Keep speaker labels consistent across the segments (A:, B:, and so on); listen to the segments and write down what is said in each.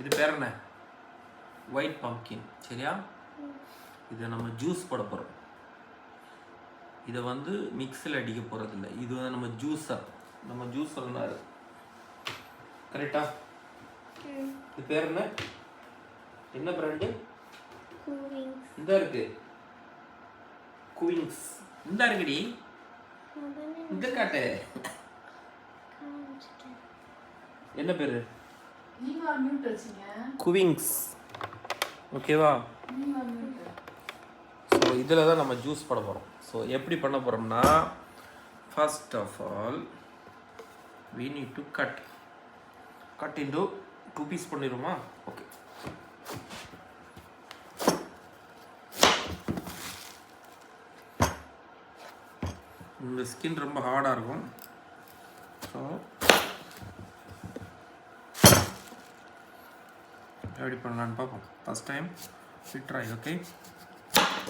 A: இது பேர் என்ன? ஒயிட் பம்கின் சரியா? இதை நம்ம ஜூஸ் போட போகிறோம் இதை வந்து மிக்ஸில் அடிக்க போகிறதில்ல இது வந்து நம்ம ஜூஸர் நம்ம ஜூஸர்னாரு கரெக்டா இது பேர் என்ன? என்ன பிராண்டு இந்த இருக்கு. குவிங்ஸ் இந்த இருக்குடி. இந்த காட்டு. என்ன பேர்? குவிங்ஸ் ஓகேவா ஸோ இதில் தான் நம்ம ஜூஸ் போட போகிறோம் ஸோ எப்படி பண்ண போகிறோம்னா first of all we need to cut cut into two piece பண்ணிடுவோமா? Okay இந்த ஸ்கின் ரொம்ப ஹார்டாக இருக்கும். ஸோ எப்படி பண்ணலான்னு பார்ப்போம். ஃபஸ்ட் டைம் ஃபிட்ராய் ஓகே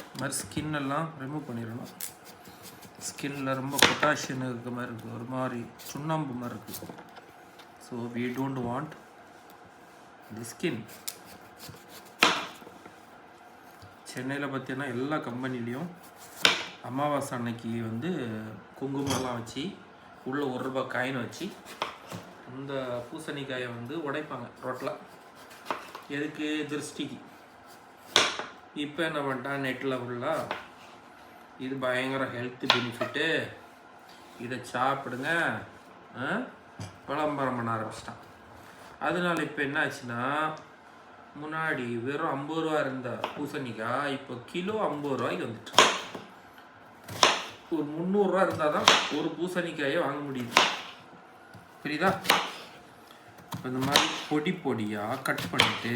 A: இது மாதிரி ஸ்கின் எல்லாம் ரிமூவ் பண்ணிடணும். ஸ்கின்ல ரொம்ப பொட்டாசியம் இருக்க மாதிரி இருக்குது ஒரு மாதிரி சுண்ணாம்பு மாதிரி இருக்குது so we don't want the skin சென்னையில் பார்த்தீங்கன்னா எல்லா கம்பெனிலையும் அமாவாசை அன்னைக்கு வந்து குங்குமம்லாம் வச்சு உள்ளே ஒரு ரூபாய் காயின் வச்சு அந்த பூசணிக்காயை வந்து உடைப்பாங்க ரோட்டில் எதுக்கு திருஷ்டிக்கு இப்போ என்ன பண்ணிட்டான் நெட்டில் ஃபுல்லாக இது பயங்கர ஹெல்த் பெனிஃபிட்டு இதை சாப்பிடுங்க. ஆ? விளம்பரம் பண்ண ஆரம்பிச்சிட்டான் அதனால் இப்போ என்ன ஆச்சுன்னா முன்னாடி வெறும் ஐம்பது ரூபா இருந்த பூசணிக்காய் இப்போ கிலோ ஐம்பது ரூபாய்க்கு வந்துட்டு ஒரு முந்நூறுரூவா இருந்தால் தான் ஒரு பூசணிக்காயை வாங்க முடியுது. புரியுதா? இந்த மாதிரி பொடி பொடியாக கட் பண்ணிட்டு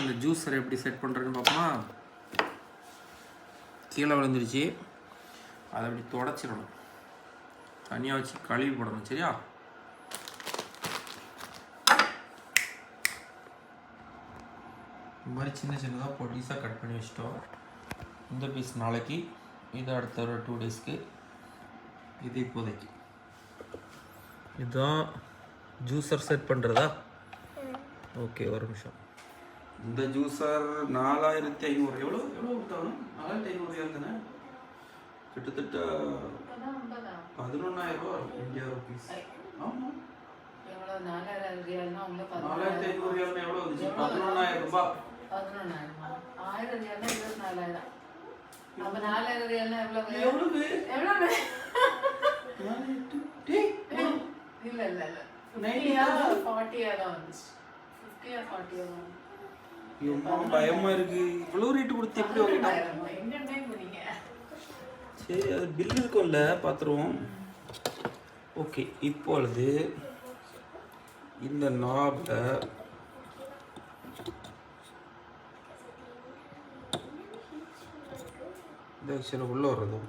A: இந்த ஜூஸரை எப்படி செட் பண்ணுறதுன்னு பார்ப்போமா? கீழே விழுந்துருச்சு. அதை அப்படி தொடச்சிடணும். தனியாக வச்சு கழுவி போடணும் சரியா? இந்த மாதிரி சின்ன சின்னதாக பொடிஸாக கட் பண்ணி வச்சிட்டோம். இந்த பீஸ் நாளைக்கு இது அடுத்த ஒரு டூ டேஸ்க்கு இது இப்போதைக்கு. இதுதான் ஜூஸர் செட் பண்ணுறதா ஓகே ஒரு நிமிஷம். இந்த ஜூஸர் நாலாயிரத்தி ஐநூறு எவ்வளோ எவ்வளோ கொடுத்தாலும்? நாலாயிரத்தி ஐநூறு தானே? கிட்டத்தட்ட பதினொன்றாயிரம் ரூபா வரும். இந்தியா ருபீஸ் ஆமாம் நாலாயிரத்தி ஐநூறு ரியால்னா எவ்வளோ வந்துச்சு? பதினொன்றாயிரம் ரூபாய்
B: பதினொன்னாயிரமா ஆயிரம் ரியால்னா இருபத்தி நாலாயிரம் அப்ப நாலாயிரம் ரியால்னா எவ்வளவு
A: எவ்வளவு?
B: எவ்வளவு? இல்ல இல்ல இல்ல.
A: 90,000?
B: ஃபிஃப்டியா ஃபார்ட்டியா தான் வந்துச்சு. ஃபிஃப்டியா ஃபார்ட்டியா தான் வந்துச்சு.
A: எம்மா, பயமா இருக்கு. இவ்வளோ ரேட்டு கொடுத்து எப்படி ஒரு item?
B: பதினொன்னாயிரமா? எங்க இருந்தே போனீங்க
A: சரி அது பில் இருக்கும்ல பார்த்துருவோம் ஓகே இப்பொழுது இந்த நாபில் இந்த விஷயம் உள்ளே வர்றதும்.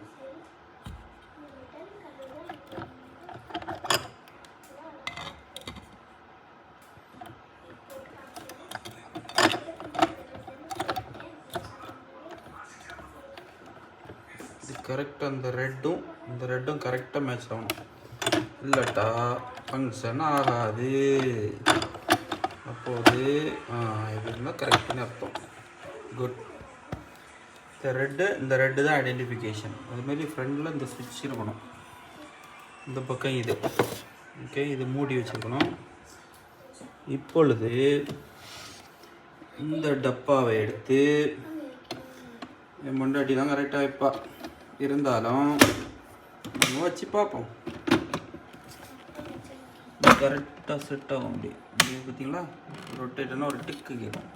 A: இது கரெக்டாக அந்த ரெட்டும் இந்த ரெட்டும் கரெக்டாக மேட்ச் ஆகணும். இல்லட்டா ஃபங்க்ஷன் ஆகாது. அப்போது இது இருந்தால் கரெக்டுன்னு அர்த்தம். குட் இந்த ரெட்டு இந்த ரெட்டு தான் ஐடென்டிஃபிகேஷன் அதுமாரி ஃப்ரண்டில் இந்த சுவிட்ச் இருக்கணும். இந்த பக்கம் இது. ஓகே இது மூடி வச்சுருக்கணும். இப்பொழுது இந்த டப்பாவை எடுத்து என் முன்னாடி தான் கரெக்டாக வைப்பா. இருந்தாலும் நம்ம வச்சு பார்ப்போம். கரெக்டாக செட் ஆகும் அப்படி. அப்படி பார்த்தீங்களா? ரொட்டேட்டனா ஒரு டிக்கு கேட்கும்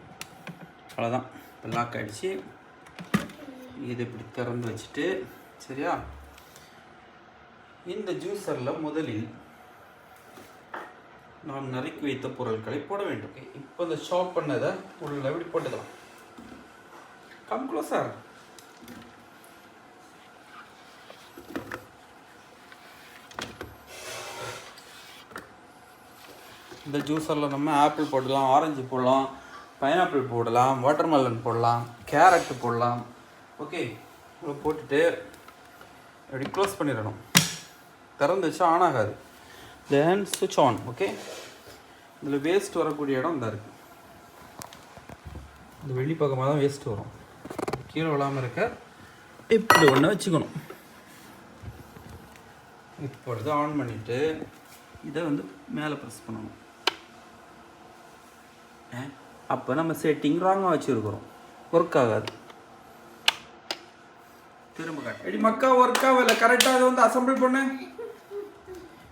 A: அவ்வளோதான் இப்போ லாக் ஆகிடுச்சு இது இப்படி திறந்து வச்சுட்டு சரியா? இந்த ஜூஸரில் முதலில் நாம் நறுக்கி வைத்த பொருட்களை போட வேண்டும். இப்போ இந்த ஷாப் பண்ணதை உள்ள இப்படி போட்டுக்கலாம். கம் க்ளோஸாக இந்த ஜூஸரில் நம்ம ஆப்பிள் போடலாம் ஆரஞ்சு போடலாம் பைனாப்பிள் போடலாம் வாட்டர்மெலன் போடலாம் கேரட் போடலாம். ஓகே இவ்வளோ போட்டுட்டு அப்படி க்ளோஸ் பண்ணிடணும். திறந்து வச்சா ஆன் ஆகாது. தென் சுவிட்ச் ஆன் ஓகே இதில் வேஸ்ட் வரக்கூடிய இடம் இந்த இருக்குது இந்த வெளி பக்கமாக தான் வேஸ்ட் வரும். கீழே விழாமல் இருக்க இப்படி ஒன்று வச்சுக்கணும். இப்பொழுது ஆன் பண்ணிவிட்டு இதை வந்து மேலே ப்ரெஸ் பண்ணணும். அப்போ நம்ம செட்டிங் ராங்காக வச்சுருக்குறோம். ஒர்க் ஆகாது. திரும்ப காட்டு. மக்கா ஒர்க் ஆகல கரெக்டாக அதை வந்து அசம்பிள் பண்ணு.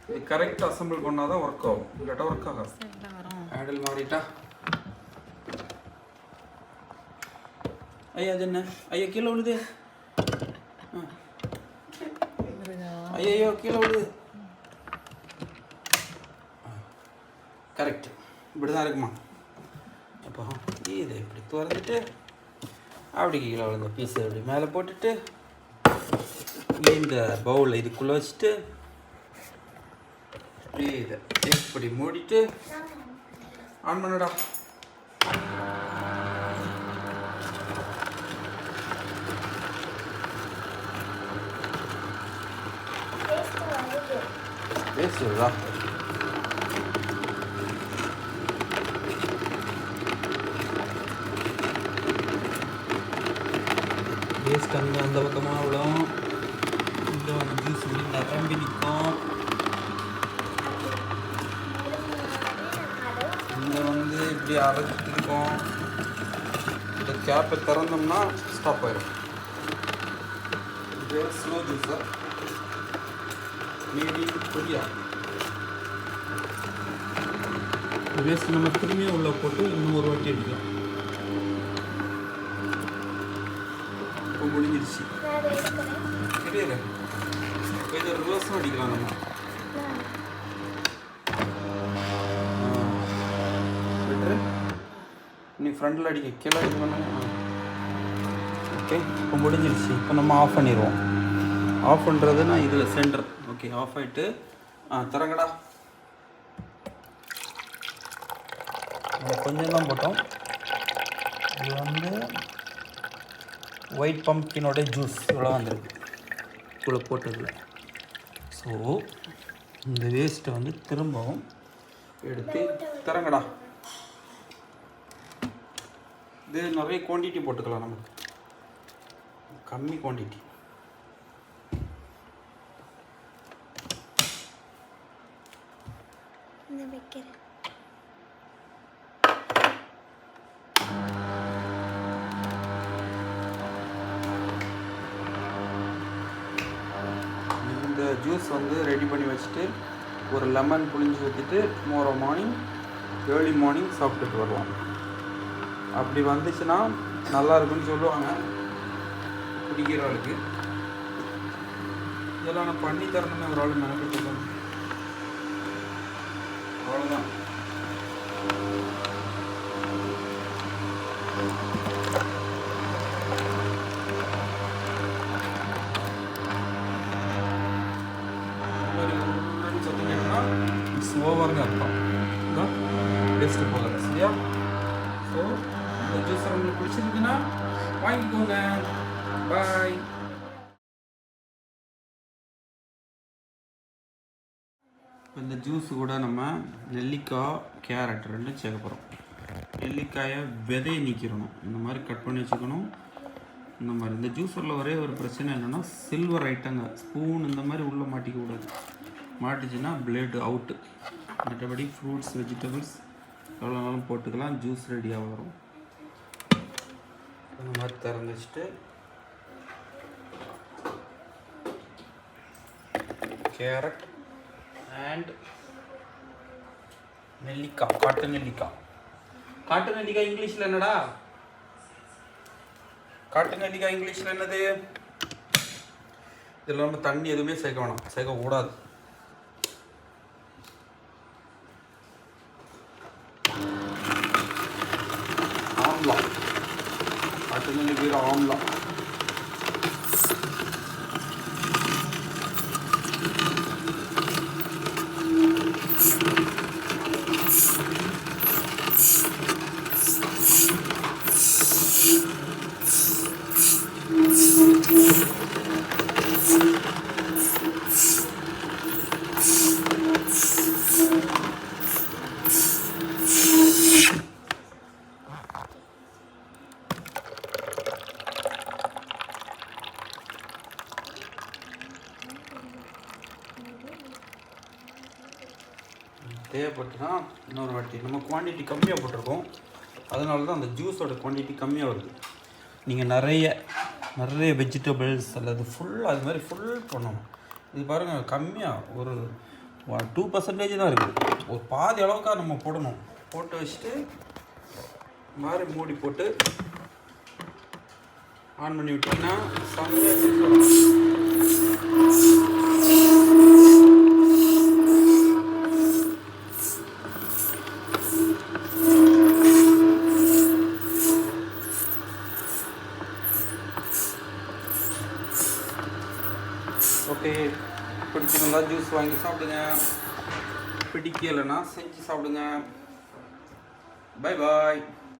A: இது கரெக்டாக அசம்பிள் பண்ணால் தான் ஒர்க் ஆகும். இல்லாட்டா ஒர்க் ஆகாது. ஹேண்டில் மாறிட்டா. ஐயா அது என்ன? ஐயா கீழே விழுது. ஆ. ஐயையோ கீழே விழுது. கரெக்ட் இப்படி தான் இருக்குமா? அப்போ இதை இப்படி திறந்துட்டு அப்படி கீழே விழுந்த பீஸை அப்படி மேலே போட்டுட்டு இந்த பவுலில் இதுக்குள்ளே வச்சுட்டு இதை இப்படி மூடிட்டு ஆன் பண்ணுடா.
C: டேஸ்ட் வருது
A: அந்த பக்கமாக விடும் இந்த வந்து சுடி நிரம்பி நிற்கும் இங்கே வந்து இப்படி அரைச்சிட்டு இருக்கோம். இந்த கேப்பை திறந்தோம்னா ஸ்டாப் ஆயிடும் இது slow juicer maybe Korea waste நம்ம திரும்பியும் உள்ளே போட்டு இன்னும் ஒரு வாட்டி அடிக்கலாம்.
C: நான் எடுக்கிறேன்.
A: கிடையாது இதை ரிவர்ஸும் அடிக்கலாம் நம்ம நீ ஃப்ரண்டில் அடிக்க. கீழே அடிக்க பண்ண ஓகே இப்போ முடிஞ்சிருச்சு. இப்போ நம்ம ஆஃப் பண்ணிடுவோம். ஆஃப் பண்ணுறதுன்னா இதில் சென்டர் ஓகே ஆஃப் ஆகிட்டு ஆ திறங்கடா. கொஞ்சம் தான் போட்டோம். இது வந்து ஒயிட் பம்ப்கினோட ஜூஸ் இவ்வளோ வந்திருக்கு. இவ்வளோ போட்டதில் ஸோ இந்த வேஸ்ட்டை வந்து திரும்பவும் எடுத்து திறங்கடா இது நிறைய குவான்டிட்டி போட்டுக்கலாம் நமக்கு. கம்மி குவான்டிட்டி
C: இந்த வைக்கிறேன்.
A: ஜூஸ் வந்து ரெடி பண்ணி வச்சுட்டு ஒரு லெமன் புளிஞ்சு ஊற்றிட்டு டுமாரோ மார்னிங் ஏர்லி மார்னிங் சாப்பிட்டுட்டு வரலாம் அப்படி வந்துச்சுன்னா நல்லா இருக்குன்னு சொல்லுவாங்க. குடிக்கிறவளுக்கு இதெல்லாம் நான் பண்ணி தரணுமே ஒரு ஆள் மெனக்கிட்டு அவ்வளோதான் பிடிச்சிருக்குன்னா வாங்கிக்கோங்க. பாய் இப்போ இந்த ஜூஸ் கூட நம்ம நெல்லிக்காய் கேரட் ரெண்டும் சேர்க்க போகிறோம் நெல்லிக்காயை விதையை நீக்கிடணும். இந்த மாதிரி கட் பண்ணி வச்சுக்கணும். இந்த மாதிரி இந்த ஜூஸரில் ஒரே ஒரு பிரச்சனை என்னென்னா சில்வர் ஐட்டங்க ஸ்பூன் இந்த மாதிரி உள்ளே மாட்டிக்க கூடாது. மாட்டுச்சுன்னா பிளேடு அவுட்டு மற்றபடி ஃப்ரூட்ஸ் வெஜிடபிள்ஸ் எவ்வளோ நாளும் போட்டுக்கலாம். ஜூஸ் ரெடியாக வரும். இந்த மாதிரி திறந்து வச்சுட்டு. கேரட் அண்ட் நெல்லிக்காய் காட்டு நெல்லிக்காய். காட்டு நெல்லிக்காய் இங்கிலீஷில் என்னடா? காட்டு நெல்லிக்காய் இங்கிலீஷில் என்னது? இதில் நம்ம தண்ணி எதுவுமே சேர்க்க வேணாம். சேர்க்கக்கூடாது. காட்டு
D: தேவைப்பட்டுனா இன்னொரு வாட்டி. நம்ம குவான்டிட்டி கம்மியாக போட்டிருக்கோம். அதனால தான் அந்த ஜூஸோட குவான்டிட்டி கம்மியாக வருது. நீங்கள் நிறைய நிறைய வெஜிடபிள்ஸ் அல்லது ஃபுல் அது மாதிரி ஃபுல் பண்ணணும். இது பாருங்கள் கம்மியாக ஒரு டூ பர்சன்டேஜ் தான் இருக்குது ஒரு பாதி அளவுக்காக நம்ம போடணும். போட்டு வச்சுட்டு மாதிரி மூடி போட்டு ஆன் பண்ணி விட்டிங்கன்னா பிடிச்சிருந்தா வாங்கி சாப்பிடுங்க. பிடிக்கலைன்னா செஞ்சு சாப்பிடுங்க. Bye bye